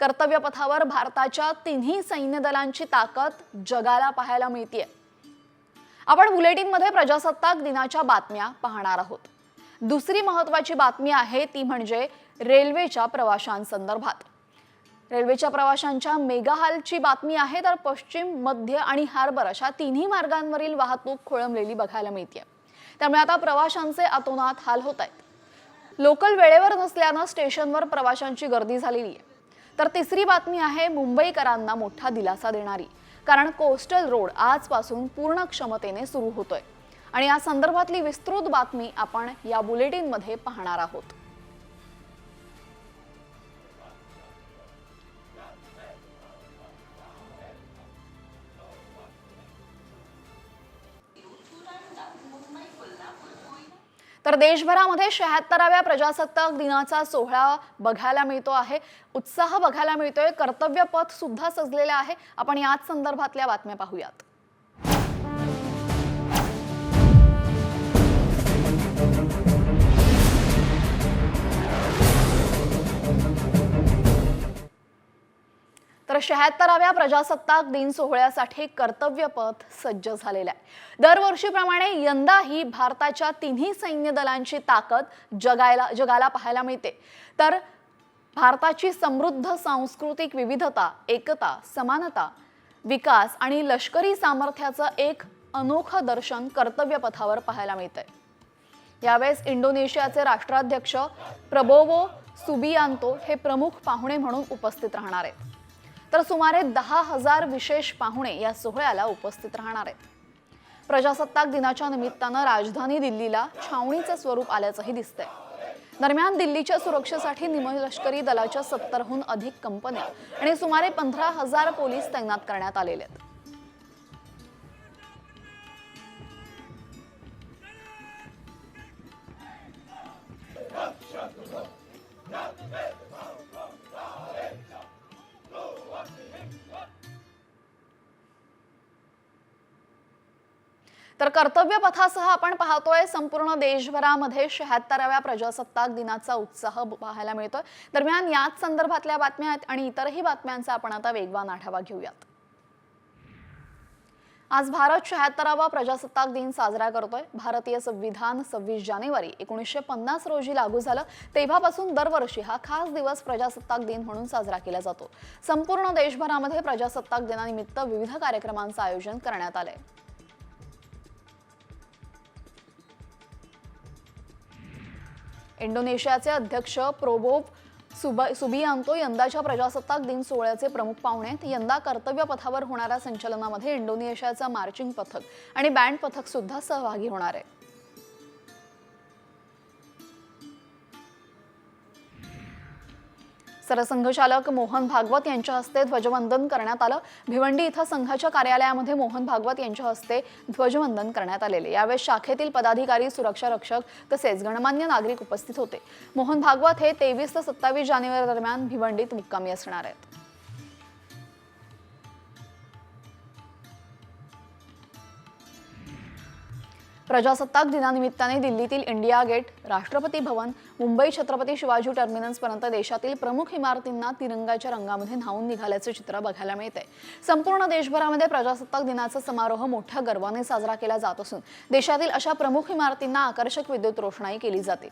कर्तव्यपथावर भारताच्या तिन्ही सैन्य दलांची ताकद जगाला पाहायला मिळतीये. आपण बुलेटिनमध्ये प्रजासत्ताक दिनाच्या बातम्या पाहणार आहोत. दुसरी महत्वाची बातमी आहे ती म्हणजे रेल्वेच्या प्रवाशांसंदर्भात. रेल्वेच्या प्रवाशांच्या मेगाहालची बातमी आहे तर पश्चिम मध्य आणि हार्बर अशा तिन्ही मार्गांवरील वाहतूक खोळंबलेली बघायला मिळते त्यामुळे आता प्रवाशांचे अतोनात हाल होत आहेत. लोकल वेळेवर नसल्यानं स्टेशनवर प्रवाशांची गर्दी झालेली आहे तर तिसरी बातमी आहे मुंबईकरांना मोठा दिलासा देणारी. कारण कोस्टल रोड आजपासून पूर्ण क्षमतेने सुरू होतोय. आणि या संदर्भातली विस्तृत बातमी आपण या बुलेटिनमध्ये पाहणार आहोत. तर देशभरामध्ये शहात्तराव्या प्रजासत्ताक दिनाचा सोहळा बघायला मिळतो आहे. उत्साह बघायला मिळतोय. कर्तव्य पथ सुद्धा सजलेलं आहे. आपण याच संदर्भातल्या बातम्या पाहूयात. तर शहात्तराव्या प्रजासत्ताक दिन सोहळ्यासाठी कर्तव्यपथ सज्ज झालेलं आहे. दरवर्षीप्रमाणे यंदाही भारताच्या तिन्ही सैन्य दलांची ताकद जगायला जगाला पाहायला मिळते. तर भारताची समृद्ध सांस्कृतिक विविधता एकता समानता विकास आणि लष्करी सामर्थ्याचं एक अनोखं दर्शन कर्तव्यपथावर पाहायला मिळतंय. यावेळेस इंडोनेशियाचे राष्ट्राध्यक्ष प्रबोवो सुबियांतो हे प्रमुख पाहुणे म्हणून उपस्थित राहणार आहेत. तर सुमारे दहा हजार विशेष पाहुणे या सोहळ्याला उपस्थित राहणार आहेत. प्रजासत्ताक दिनाच्या निमित्तानं राजधानी दिल्लीला छावणीचं स्वरूप आल्याचंही दिसतंय. दरम्यान दिल्लीच्या सुरक्षेसाठी निमलष्करी दलाच्या सत्तरहून अधिक कंपन्या आणि सुमारे पंधरा हजार पोलीस तैनात करण्यात आलेले आहेत. कर्तव्य पथासह आपण पाहतोय संपूर्ण देशभरामध्ये शहात्तराव्या प्रजासत्ताक दिनाचा उत्साह पाहायला मिळतोय. दरम्यान याच संदर्भातल्या बातम्या आहेत आणि इतरही बातम्यांचा आपण आता वेगवान आढावा घेऊयात. आज भारत शहात्तरावा प्रजासत्ताक दिन साजरा करतोय. भारतीय संविधान सव्वीस जानेवारी एकोणीसशे पन्नास रोजी लागू झालं. तेव्हापासून दरवर्षी हा खास दिवस प्रजासत्ताक दिन म्हणून साजरा केला जातो. संपूर्ण देशभरामध्ये प्रजासत्ताक दिनानिमित्त विविध कार्यक्रमांचं आयोजन करण्यात आलंय. इंडोनेशियाचे अध्यक्ष प्रोबोव सुब सुबियांतो यंदाच्या प्रजासत्ताक दिन सोहळ्याचे प्रमुख पाहुणे आहेत. यंदा कर्तव्य पथावर होणाऱ्या संचलनामध्ये इंडोनेशियाचं मार्चिंग पथक आणि बँड पथक सुद्धा सहभागी होणार आहे. सरसंघचालक मोहन भागवत यांच्या हस्ते ध्वजवंदन करण्यात आलं. भिवंडी इथं संघाच्या कार्यालयामध्ये मोहन भागवत यांच्या हस्ते ध्वजवंदन करण्यात आलेले. यावेळी शाखेतील पदाधिकारी सुरक्षा रक्षक तसेच गणमान्य नागरिक उपस्थित होते. मोहन भागवत हे तेवीस ते सत्तावीस जानेवारी दरम्यान भिवंडीत मुक्कामी असणार आहेत. प्रजासत्ताक दिनानिमित्ताने दिल्लीतील इंडिया गेट राष्ट्रपती भवन मुंबई छत्रपती शिवाजी टर्मिनसपर्यंत देशातील प्रमुख इमारतींना तिरंगाच्या रंगामध्ये न्हावून निघाल्याचं चित्र बघायला मिळते संपूर्ण देशभरामध्ये प्रजासत्ताक दिनाचा समारोह मोठ्या गर्वाने साजरा केला जात असून देशातील अशा प्रमुख इमारतींना आकर्षक विद्युत रोषणाई केली जाते.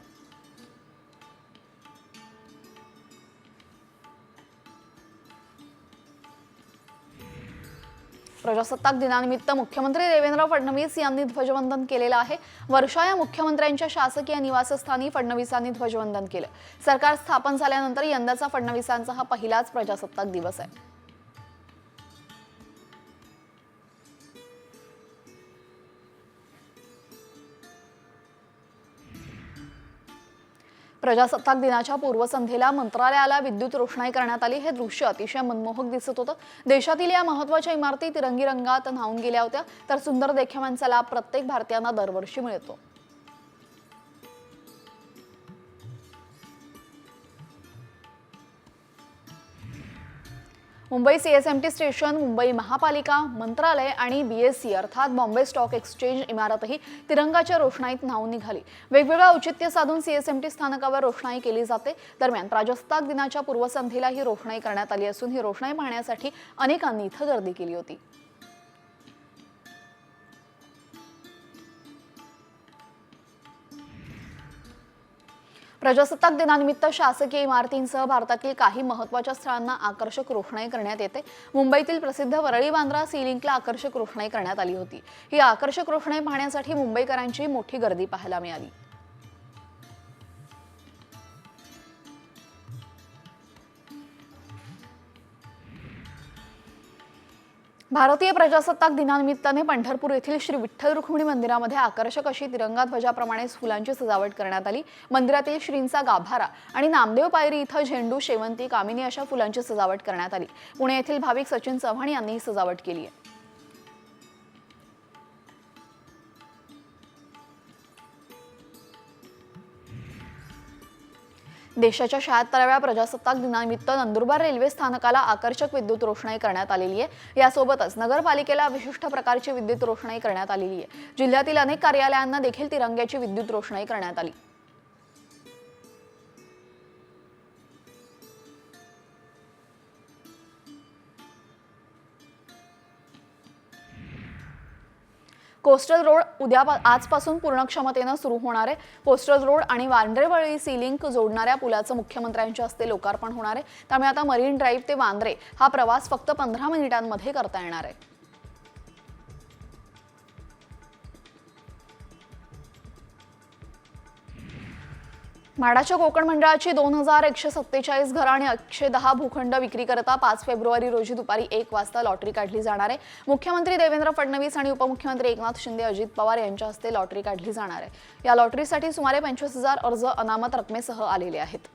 प्रजासत्ताक दिनानिमित्त मुख्यमंत्री देवेंद्र फडणवीस यांनी ध्वजवंदन केलेलं आहे. वर्षा या मुख्यमंत्र्यांच्या शासकीय निवासस्थानी फडणवीसांनी ध्वजवंदन केलं. सरकार स्थापन झाल्यानंतर यंदाचा फडणवीसांचा हा पहिलाच प्रजासत्ताक दिवस आहे. प्रजासत्ताक दिनाच्या पूर्वसंध्येला मंत्रालयाला विद्युत रोषणाई करण्यात आली. हे दृश्य अतिशय मनमोहक दिसत होतं. देशातील या महत्त्वाच्या इमारती तिरंगी रंगात न्हावून गेल्या होत्या. तर सुंदर देखाव्यांचा लाभ प्रत्येक भारतीयांना दरवर्षी मिळतो. मुंबई सीएसएमटी स्टेशन मुंबई महापालिका मंत्रालय आणि बीएससी अर्थात बॉम्बे स्टॉक एक्सचेंज इमारतही तिरंगाच्या रोषणाईत न्हावून निघाली. वेगवेगळं औचित्य साधून सीएसएमटी स्थानकावर रोषणाई केली जाते. दरम्यान प्रजासत्ताक दिनाच्या पूर्वसंध्येला ही रोषणाई करण्यात आली असून ही रोषणाई पाहण्यासाठी अनेकांनी इथं गर्दी केली होती. प्रजासत्ताक दिनानिमित्त शासकीय इमारतींसह भारतातील काही महत्त्वाच्या स्थळांना आकर्षक रोषणाई करण्यात येते. मुंबईतील प्रसिद्ध वरळी बांद्रा सी लिंकला आकर्षक रोषणाई करण्यात आली होती. ही आकर्षक रोषणाई पाहण्यासाठी मुंबईकरांची मोठी गर्दी पाहायला मिळाली. भारतीय प्रजासत्ताक दिनानिमित्ताने पंढरपूर येथील श्री विठ्ठल रुक्मिणी मंदिरामध्ये आकर्षक अशी तिरंगा ध्वजाप्रमाणे फुलांची सजावट करण्यात आली. मंदिरातील श्रींचा गाभारा आणि नामदेव पायरी इथं झेंडू शेवंती कामिनी अशा फुलांची सजावट करण्यात आली. पुणे येथील भाविक सचिन चव्हाण यांनी ही सजावट केली आहे. देशाच्या शहात्तराव्या प्रजासत्ताक दिनानिमित्त नंदुरबार रेल्वे स्थानकाला आकर्षक विद्युत रोषणाई करण्यात आलेली आहे. यासोबतच नगरपालिकेला विशिष्ट प्रकारची विद्युत रोषणाई करण्यात आलेली आहे. जिल्ह्यातील अनेक कार्यालयांना देखील तिरंग्याची विद्युत रोषणाई करण्यात आली. कोस्टल रोड उद्या आजपासून पूर्ण क्षमतेनं सुरू होणार आहे. कोस्टल रोड आणि वांद्रेवळी सी लिंक जोडणाऱ्या पुलाचं मुख्यमंत्र्यांच्या हस्ते लोकार्पण होणार आहे. त्यामुळे आता मरीन ड्राईव्ह ते वांद्रे हा प्रवास फक्त पंधरा मिनिटांमध्ये करता येणार आहे. म्हाडाच्या कोकण मंडळाची दोन हजार एकशे सत्तेचाळीस घरं आणि एकशे दहा भूखंड विक्रीकरता पाच फेब्रुवारी रोजी दुपारी एक वाजता लॉटरी काढली जाणार आहे. मुख्यमंत्री देवेंद्र फडणवीस आणि उपमुख्यमंत्री एकनाथ शिंदे अजित पवार यांच्या हस्ते लॉटरी काढली जाणार आहे. या लॉटरीसाठी सुमारे पंचवीस हजार अर्ज अनामत रकमेसह आलेले आहेत.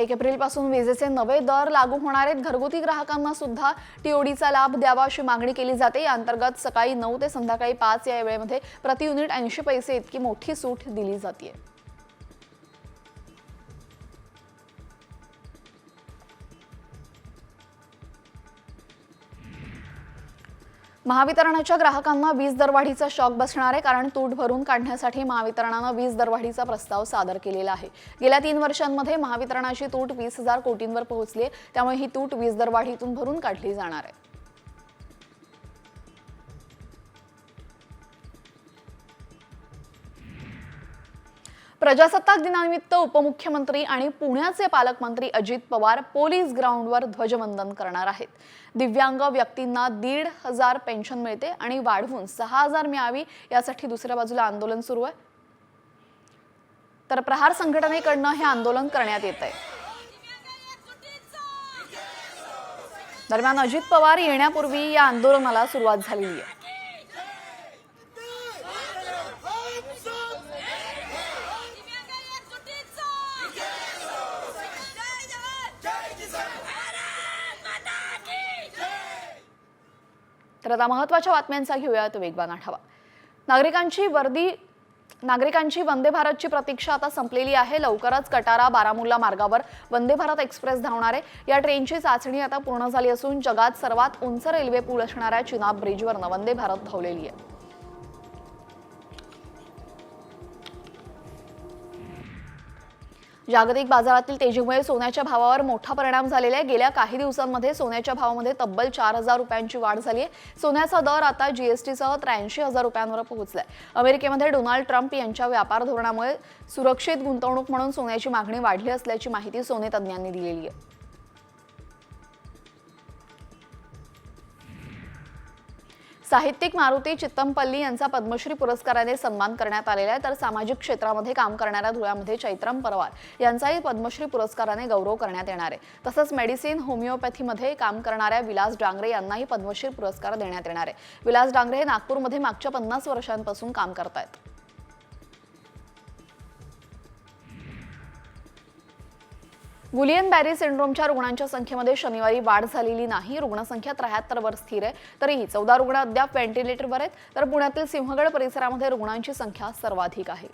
एक एप्रिलपासून विजेचे नवे दर लागू होणार आहेत. घरगुती ग्राहकांना सुद्धा टीओडीचा लाभ द्यावा अशी मागणी केली जाते. या अंतर्गत सकाळी नऊ ते संध्याकाळी पाच या वेळेमध्ये प्रति युनिट ऐंशी पैसे इतकी मोठी सूट दिली जाते महावितरणाच्या ग्राहकांना वीज दरवाढीचा शॉक बसणार आहे कारण तूट भरून काढण्यासाठी महावितरणानं वीज दरवाढीचा प्रस्ताव सादर केलेला आहे. गेल्या तीन वर्षांमध्ये महावितरणाची तूट वीस हजार कोटींवर पोहोचली त्यामुळे ही तूट वीज दरवाढीतून भरून काढली जाणार आहे. प्रजासत्ताक दिनानिमित्त उपमुख्यमंत्री आणि पुण्याचे पालकमंत्री अजित पवार पोलीस ग्राउंडवर ध्वजवंदन करणार आहेत. दिव्यांग व्यक्तींना दीड हजार पेन्शन मिळते आणि वाढवून सहा हजार मिळावी यासाठी दुसऱ्या बाजूला आंदोलन सुरू आहे. तर प्रहार संघटनेकडनं हे आंदोलन करण्यात येत आहे. दरम्यान अजित पवार येण्यापूर्वी या आंदोलनाला सुरुवात झालेली आहे. तर आता महत्त्वाच्या बातम्यांचा घेऊयात वेगवान आढावा. नागरिकांची वर्दी नागरिकांची वंदे भारतची प्रतीक्षा आता संपलेली आहे. लवकरच कटारा बारामुल्ला मार्गावर वंदे भारत एक्सप्रेस धावणार आहे. या ट्रेनची चाचणी आता पूर्ण झाली असून जगात सर्वात उंच रेल्वे पूल असणाऱ्या चिनाब ब्रिजवरनं वंदे भारत धावलेली आहे. जागतिक बाजारातील तेजीमुळे सोन्याच्या भावावर मोठा परिणाम झालेला आहे. गेल्या काही दिवसांमध्ये सोन्याच्या भावामध्ये तब्बल चार हजार रुपयांची वाढ झाली आहे. सोन्याचा दर आता जीएसटीसह त्र्याऐंशी हजार रुपयांवर पोहोचलाय. अमेरिकेमध्ये डोनाल्ड ट्रम्प यांच्या व्यापार धोरणामुळे सुरक्षित गुंतवणूक म्हणून सोन्याची मागणी वाढली असल्याची माहिती सोने तज्ज्ञांनी दिलेली आहे. साहित्यिक मारुती चित्तमपल्ली यांचा पद्मश्री पुरस्काराने सन्मान करण्यात आलेला आहे. तर सामाजिक क्षेत्रामध्ये काम करणाऱ्या धुळ्यामध्ये चैत्रम परवार यांचाही पद्मश्री पुरस्काराने गौरव करण्यात येणार आहे. तसंच मेडिसिन होमिओपॅथीमध्ये काम करणाऱ्या विलास डांगरे यांनाही पद्मश्री पुरस्कार देण्यात येणार आहे. विलास डांगरे हे नागपूरमध्ये मागच्या पन्नास वर्षांपासून काम करतायत. गुलियन बॅरी सिंड्रोमच्या रुग्णांच्या संख्येमध्ये शनिवारी वाढ झालेली नाही. रुग्णसंख्या त्र्याहत्तरवर स्थिर आहे. तरीही चौदा रुग्ण अद्याप व्हेंटिलेटरवर आहेत. तर पुण्यातील सिंहगड परिसरामध्ये रुग्णांची संख्या सर्वाधिक आहे.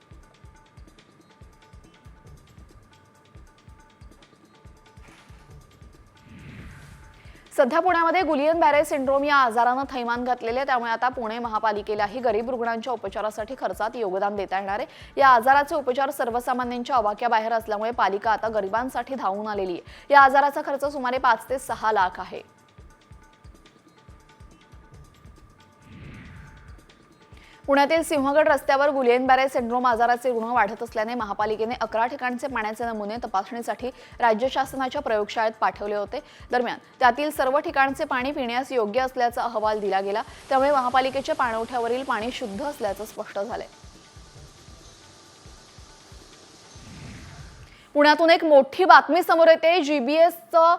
सध्या पुण्यामध्ये गुलियन बॅरे सिंड्रोम या आजारानं थैमान घातलेले त्यामुळे आता पुणे महापालिकेलाही गरीब रुग्णांच्या उपचारासाठी खर्चात योगदान देता येणार आहे. या आजाराचे उपचार सर्वसामान्यांच्या अवाक्याबाहेर असल्यामुळे पालिका आता गरिबांसाठी धावून आलेली आहे. या आजाराचा खर्च सुमारे पाच ते सहा लाख आहे. पुण्यातील सिंहगड रस्त्यावर गुलियन बॅरे सिंड्रोम आजाराचे रुग्ण वाढत असल्याने महापालिकेने अकरा ठिकाणचे पाण्याचे नमुने तपासणीसाठी राज्य शासनाच्या प्रयोगशाळेत पाठवले होते. दरम्यान त्यातील सर्व ठिकाणचे पाणी पिण्यास योग्य असल्याचा अहवाल दिला गेला. त्यामुळे महापालिकेच्या पाणवठ्यावरील पाणी शुद्ध असल्याचं स्पष्ट झालंय. पुण्यातून एक मोठी बातमी समोर येते. जीबीएसचं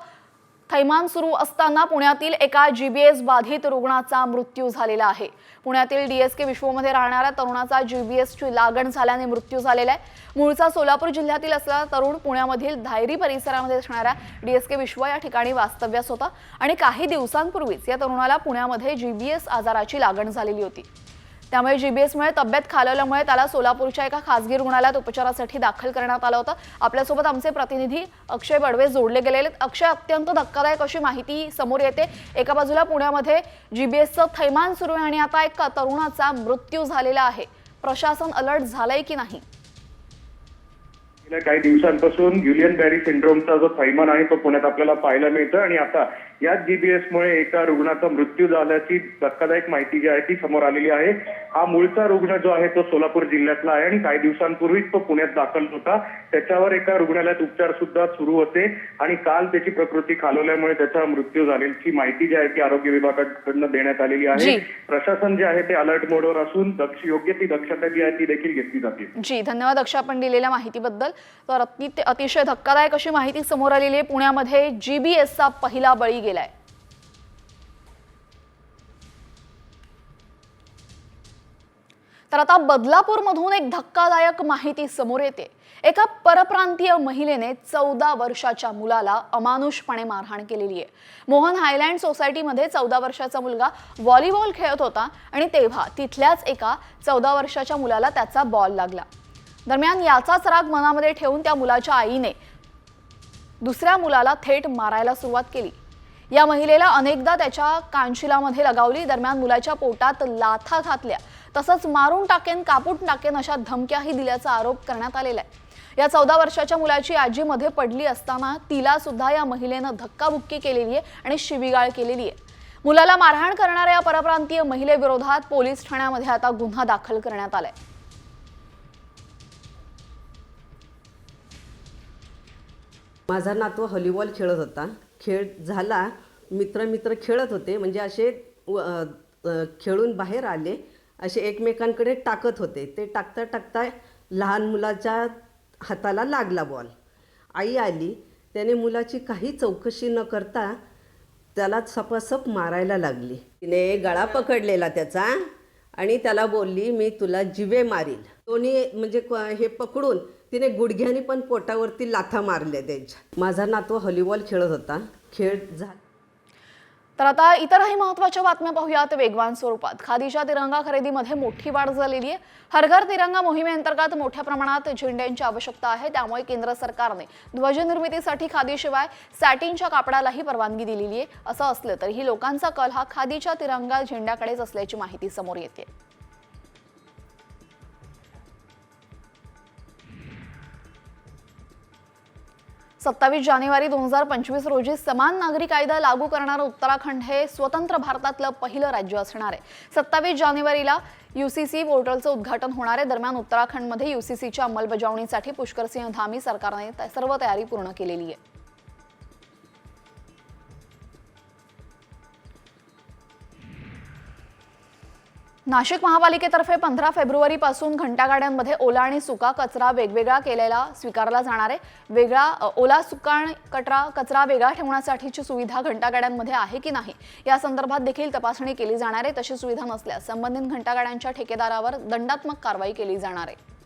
थैमान सुरू असताना पुण्यातील एका जीबीएस बाधित रुग्णाचा मृत्यू झालेला आहे. पुण्यातील डीएसके विश्वमध्ये राहणाऱ्या तरुणाचा जीबीएसची लागण झाल्याने मृत्यू झालेला आहे. मूळचा सोलापूर जिल्ह्यातील असलेला तरुण पुण्यामधील धायरी परिसरामध्ये असणाऱ्या डीएसके विश्व या ठिकाणी वास्तव्यास होता आणि काही दिवसांपूर्वीच या तरुणाला पुण्यामध्ये जीबीएस आजाराची लागण झालेली होती. त्यामुळे जीबीएसमुळे तब्येत खालवल्यामुळे त्याला सोलापूरच्या एका खासगी रुग्णालयात उपचारासाठी दाखल करण्यात आलं होतं. आपल्यासोबत आमचे प्रतिनिधी अक्षय बडवे जोडले गेलेले आहेत. अक्षय अत्यंत धक्कादायक अशी माहिती समोर येते. एका बाजूला पुण्यामध्ये जीबीएसचं थैमान सुरू आहे आणि आता एक तरुणाचा मृत्यू झालेला आहे. प्रशासन अलर्ट झालंय की नाही? गेल्या काही दिवसांपासून युलियन बॅरी सिंड्रोमचा जो थैमान आहे तो पुण्यात आपल्याला पाहायला मिळतं आणि आता याच जीबीएस मुळे एका रुग्णाचा मृत्यू झाल्याची धक्कादायक माहिती जी आहे ती समोर आलेली आहे. हा मूळचा रुग्ण जो आहे तो सोलापूर जिल्ह्यातला आहे आणि काही दिवसांपूर्वीच तो पुण्यात दाखल होता. त्याच्यावर एका रुग्णालयात उपचार सुद्धा सुरू होते आणि काल त्याची प्रकृती खालवल्यामुळे त्याचा मृत्यू झाल्याची माहिती जी आहे ती आरोग्य विभागाकडनं देण्यात आलेली. आहे. प्रशासन जे आहे ते अलर्ट मोडवर असून दक्ष योग्य ती दक्षता जी आहे ती देखील घेतली जाते. जी. धन्यवाद अक्षय आपण दिलेल्या माहितीबद्दल. तर अति अतिशय धक्कादायक अशी माहिती समोर आलेली आहे. पुण्यामध्ये जीबीएसचा पहिला बळी गेलाय. तर आता बदलापूरमधून एक धक्कादायक माहिती समोर येते. एका परप्रांतीय महिलेने चौदा वर्षाच्या मुलाला अमानुषपणे मारहाण केलेली आहे. मोहन हायलँड सोसायटीमध्ये चौदा वर्षाचा मुलगा व्हॉलीबॉल खेळत होता आणि तेव्हा तिथल्याच एका चौदा वर्षाच्या मुलाला त्याचा बॉल लागला. दरम्यान याचाच राग मनामध्ये ठेवून त्या मुलाच्या आईने दुसऱ्या मुलाला थेट मारायला सुरुवात केली. या महिलेला अनेकदा त्याच्या कानशिलामध्ये लगावली दरम्यान मुलाच्या पोटात लाथा घातल्या. तसंच मारून टाकेन कापून टाकेन अशा धमक्याही दिल्याचा आरोप करण्यात आलेला आहे. या चौदा वर्षाच्या मुलाची आजी मध्ये पडली असताना तिला सुद्धा या महिलेनं धक्काबुक्की केलेली आहे आणि शिवीगाळ केलेली आहे. मुलाला मारहाण करणाऱ्या या परप्रांतीय महिलेविरोधात पोलीस ठाण्यामध्ये आता गुन्हा दाखल करण्यात आलाय. माझा नातू हॉलीबॉल खेळत होता. खेळ झाला. मित्र मित्र खेळत होते. म्हणजे असे व- खेळून बाहेर आले. असे एकमेकांकडे टाकत होते. ते टाकता टाकता लहान मुलाच्या हाताला लागला बॉल आई आली. त्याने मुलाची काही चौकशी न करता त्याला सपासप मारायला लागली. तिने गळा पकडलेला त्याचा आणि त्याला बोलली मी तुला जिवे मारील. दोन्ही म्हणजे क- हे पकडून तिने गुडघ्याने पण पोटावरती लाथा मारल्या त्यांच्या. माझा नातू हॉलीबॉल खेळत होता. खेळ झा तर आता इतरही महत्त्वाच्या बातम्या पाहूयात. वेगवान स्वरूपात. खादीच्या तिरंगा खरेदीमध्ये मोठी वाढ झालेली आहे. हरघर तिरंगा मोहिमेअंतर्गत मोठ्या प्रमाणात झेंड्यांची आवश्यकता आहे. त्यामुळे केंद्र सरकारने ध्वजनिर्मितीसाठी खादीशिवाय सॅटिनच्या कापडालाही परवानगी दिलेली आहे. असं असलं तरीही लोकांचा कल हा खादीच्या तिरंगा झेंड्याकडेच असल्याची माहिती समोर येते. सत्तावीस जानेवारी दोन हजार पंचवीस रोजी समान नागरी कायदा लागू करणारं उत्तराखंड हे स्वतंत्र भारतातलं पहिलं राज्य असणार आहे. सत्तावीस जानेवारीला युसीसी पोर्टलचं उद्घाटन होणार आहे. दरम्यान उत्तराखंडमध्ये युसीसीच्या अंमलबजावणीसाठी पुष्करसिंह धामी सरकारने सर्व तयारी पूर्ण केलेली आहे. नाशिक महापालिकेतर्फे पंधरा फेब्रुवारीपासून घंटागाड्यांमध्ये ओला आणि सुका कचरा वेगवेगळा केलेला स्वीकारला जाणार आहे. वेगळा ओला सुका आणि कचरा कचरा वेगळा ठेवण्यासाठीची सुविधा घंटागाड्यांमध्ये आहे की नाही या संदर्भात देखील तपासणी केली जाणार आहे. तशी सुविधा नसल्यास संबंधित घंटागाड्यांच्या ठेकेदारावर दंडात्मक कारवाई केली जाणार आहे.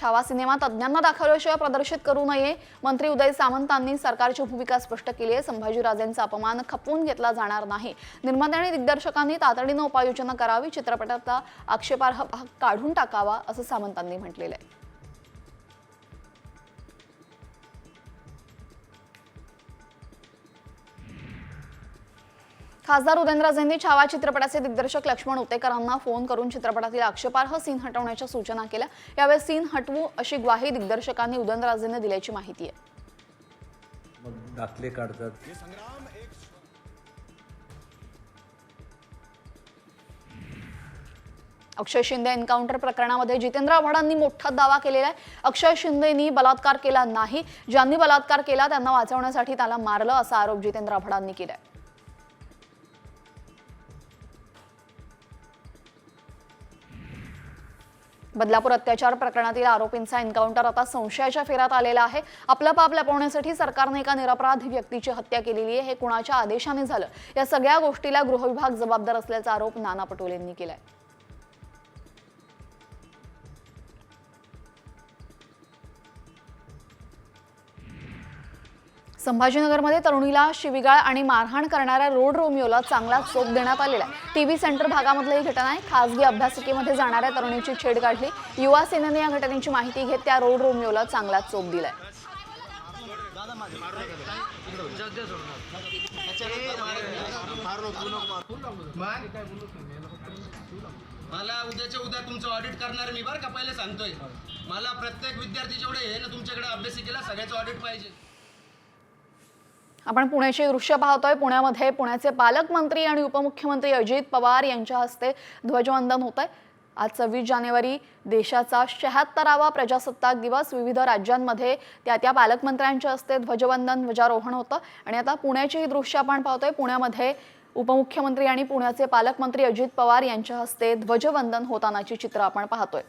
छावा सिनेमा तज्ज्ञांना दाखवल्याशिवाय प्रदर्शित करू नये. मंत्री उदय सामंतांनी सरकारची भूमिका स्पष्ट केली आहे. संभाजीराजेंचा अपमान खपवून घेतला जाणार नाही. निर्माते आणि दिग्दर्शकांनी तातडीनं उपाययोजना करावी चित्रपटाचा आक्षेपार्ह भाग काढून टाकावा असं सामंतांनी म्हटलेलं आहे. खासदार उदयनराजेंनी छावा चित्रपटाचे दिग्दर्शक लक्ष्मण उतेकरांना फोन करून चित्रपटातील आक्षेपार्ह सीन हटवण्याच्या सूचना केल्या. यावेळी सीन हटवू अशी ग्वाही दिग्दर्शकांनी उदयनराजेंना दिल्याची माहिती आहे. मग दाखले काढतात. अक्षय शिंदे एन्काउंटर प्रकरणामध्ये जितेंद्र आव्हाडांनी मोठा दावा केलेला आहे. अक्षय शिंदेनी बलात्कार केला नाही. ज्यांनी बलात्कार केला त्यांना वाचवण्यासाठी त्याला मारलं असा आरोप जितेंद्र आव्हाडांनी केलाय. बदलापूर अत्याचार प्रकरणातील आरोपींचा एन्काउंटर आता संशयाच्या फेऱ्यात आलेला आहे. आपलं पाप लपवण्यासाठी सरकारने एका निरपराध व्यक्तीची हत्या केलेली आहे. हे कुणाच्या आदेशाने झालं? या सगळ्या गोष्टीला गृहविभाग जबाबदार असल्याचा आरोप नाना पटोलेंनी केलाय. संभाजीनगरमध्ये तरुणीला शिविगाळ आणि मारहाण करणाऱ्या रोड रोमिओला चांगला चोप देण्यात आलेला आहे. टीव्ही सेंटर भागामधली ही घटना आहे. खासगी अभ्यासिकेमध्ये जाणाऱ्या तरुणीची छेड काढली. युवा सेनेने या घटनेची माहिती घेत त्या रोड रोमिओला चांगला चोप दिलाय. मला उद्याच्या उद्या तुमचं ऑडिट करणार मी बरं का? पहिले सांगतोय. मला प्रत्येक विद्यार्थी जेवढे हे ना तुमच्याकडे अभ्यासिकेला सगळ्याचं ऑडिट पाहिजे. आपण पुण्याची दृश्य पाहतोय. पुण्यामध्ये पुण्याचे पालकमंत्री आणि उपमुख्यमंत्री अजित पवार यांच्या हस्ते ध्वजवंदन होत आहे आज सव्वीस जानेवारी देशाचा शहात्तरावा प्रजासत्ताक दिवस. विविध राज्यांमध्ये त्या त्या पालकमंत्र्यांच्या हस्ते ध्वजवंदन ध्वजारोहण होतं. आणि आता पुण्याची ही दृश्य आपण पाहतोय. पुण्यामध्ये उपमुख्यमंत्री आणि पुण्याचे पालकमंत्री अजित पवार यांच्या हस्ते ध्वजवंदन होतानाची चित्र आपण पाहतोय.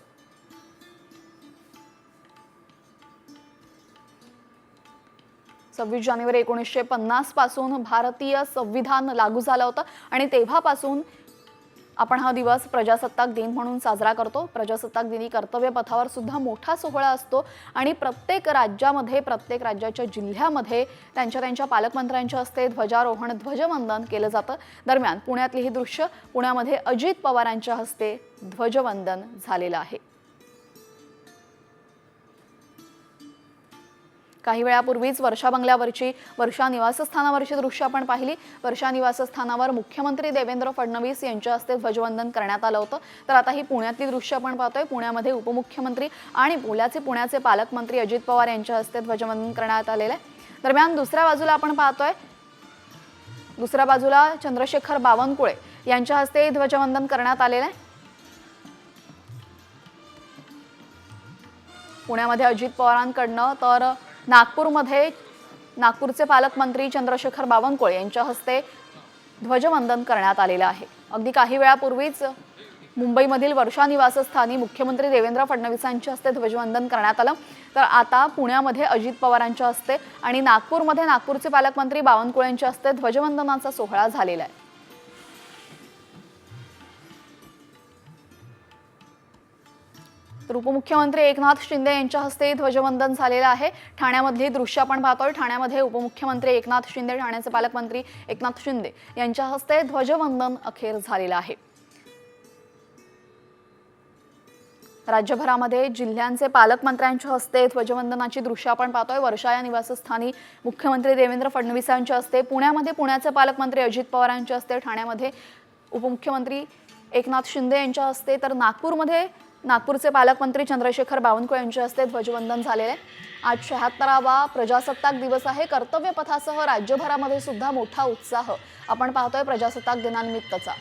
सव्वीस जानेवारी एकोणीसशे पन्नासपासून भारतीय संविधान लागू झालं होतं. आणि तेव्हापासून आपण हा दिवस प्रजासत्ताक दिन म्हणून साजरा करतो. प्रजासत्ताक दिनी कर्तव्य पथावर सुद्धा मोठा सोहळा असतो. आणि प्रत्येक राज्यामध्ये प्रत्येक राज्याच्या जिल्ह्यामध्ये त्यांच्या त्यांच्या पालकमंत्र्यांच्या हस्ते ध्वजारोहण ध्वजवंदन केलं जातं. दरम्यान पुण्यातली ही दृश्य पुण्यामध्ये अजित पवारांच्या हस्ते ध्वजवंदन झालेलं आहे. काही वेळापूर्वीच वर्षा बंगल्यावरची वर्षा निवासस्थानावरची दृश्य आपण पाहिली. वर्षा निवासस्थानावर मुख्यमंत्री देवेंद्र फडणवीस यांच्या हस्ते ध्वजवंदन करण्यात आलं होतं. तर आता ही पुण्यातली दृश्य आपण पाहतोय. पुण्यामध्ये उपमुख्यमंत्री आणि पुण्याचे पुण्याचे पालकमंत्री अजित पवार यांच्या हस्ते ध्वजवंदन करण्यात आलेलं आहे. दरम्यान दुसऱ्या बाजूला आपण पाहतोय. दुसऱ्या बाजूला चंद्रशेखर बावनकुळे यांच्या हस्ते ध्वजवंदन करण्यात आलेलं आहे. पुण्यामध्ये अजित पवारांकडनं तर नागपूरमध्ये नागपूरचे पालकमंत्री चंद्रशेखर बावनकुळे यांच्या हस्ते ध्वजवंदन करण्यात आलेलं आहे. अगदी काही वेळापूर्वीच मुंबईमधील वर्षा निवासस्थानी मुख्यमंत्री देवेंद्र फडणवीसांच्या हस्ते ध्वजवंदन करण्यात आलं. तर आता पुण्यामध्ये अजित पवारांच्या हस्ते आणि नागपूरमध्ये नागपूरचे पालकमंत्री बावनकुळे यांच्या हस्ते ध्वजवंदनाचा सोहळा झालेला आहे. तर उपमुख्यमंत्री एकनाथ शिंदे यांच्या हस्ते ध्वजवंदन झालेलं आहे. ठाण्यामधली दृश्य आपण पाहतोय. ठाण्यामध्ये उपमुख्यमंत्री एकनाथ शिंदे ठाण्याचे पालकमंत्री एकनाथ शिंदे यांच्या हस्ते ध्वजवंदन अखेर झालेलं आहे. राज्यभरामध्ये जिल्ह्यांचे पालकमंत्र्यांच्या हस्ते ध्वजवंदनाची दृश्य आपण पाहतोय. वर्षा या निवासस्थानी मुख्यमंत्री देवेंद्र फडणवीस यांच्या हस्ते पुण्यामध्ये पुण्याचे पालकमंत्री अजित पवारांच्या हस्ते ठाण्यामध्ये उपमुख्यमंत्री एकनाथ शिंदे यांच्या हस्ते तर नागपूरमध्ये नागपूरचे पालकमंत्री चंद्रशेखर बावनकुळे यांच्या हस्ते ध्वजवंदन झालेले आज शहात्तरावा प्रजासत्ताक दिवस आहे. कर्तव्य पथासह राज्यभरामध्ये सुद्धा मोठा उत्साह आपण पाहतोय प्रजासत्ताक दिनानिमित्तचा.